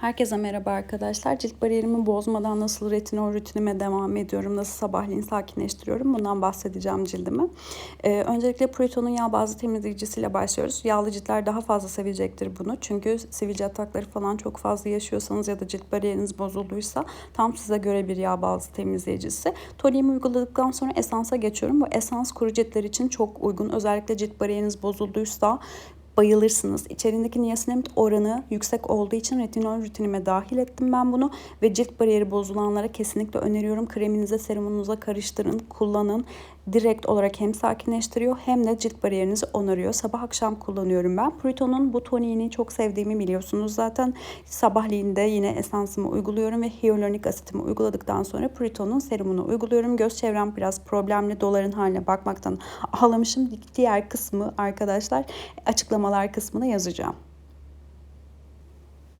Herkese merhaba arkadaşlar. Cilt bariyerimi bozmadan nasıl retinol rutinime devam ediyorum, nasıl sabahleyin sakinleştiriyorum bundan bahsedeceğim cildimi. Ee, öncelikle Pruito'nun yağ bazlı temizleyicisiyle başlıyoruz. Yağlı ciltler daha fazla sevecektir bunu. Çünkü sivilce atakları falan çok fazla yaşıyorsanız ya da cilt bariyeriniz bozulduysa tam size göre bir yağ bazlı temizleyicisi. Toniğimi uyguladıktan sonra esansa geçiyorum. Bu esans kuru ciltler için çok uygun. Özellikle cilt bariyeriniz bozulduysa bayılırsınız. İçerindeki niasinamid oranı yüksek olduğu için retinol rutinime dahil ettim ben bunu ve cilt bariyeri bozulanlara kesinlikle öneriyorum. Kreminize, serumunuza karıştırın, kullanın. Direkt olarak hem sakinleştiriyor hem de cilt bariyerinizi onarıyor. Sabah akşam kullanıyorum ben. Pruito'nun bu toniğini çok sevdiğimi biliyorsunuz. Zaten sabahleyin de yine esansımı uyguluyorum ve hyaluronik asitimi uyguladıktan sonra Pruito'nun serumunu uyguluyorum. Göz çevrem biraz problemli. Doların haline bakmaktan ağlamışım. Diğer kısmı arkadaşlar açıklamalar kısmına yazacağım.